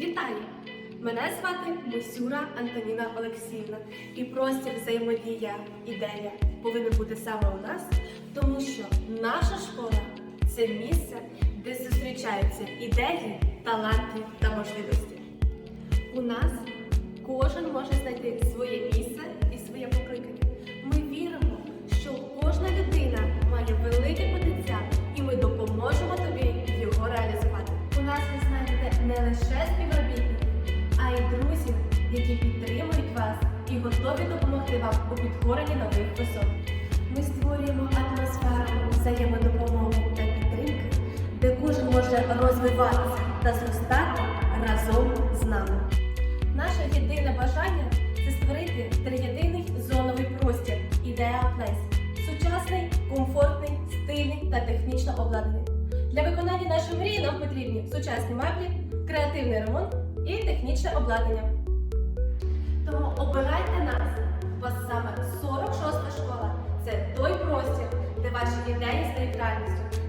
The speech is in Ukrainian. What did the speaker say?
Вітаю! Мене звати Мисюра Антоніна Олексіївна. І простір взаємодія ідея повинен бути саме у нас, тому що наша школа це місце, де зустрічаються ідеї, таланти та можливості. У нас кожен може знайти які підтримують вас і готові допомогти вам у підкоренні нових висот. Ми створюємо атмосферу взаємодопомоги та підтримки, де кожен може розвиватися та зростати разом з нами. Наше єдине бажання це створити триєдиний зоновий простір Ідеа Плейс. Сучасний, комфортний, стильний та технічно обладнаний. Для виконання нашої мрії нам потрібні сучасні меблі, креативний ремонт і технічне обладнання обирайте нас. У вас саме 46 школа це той простір, де ваші ідеї з нейтральністю.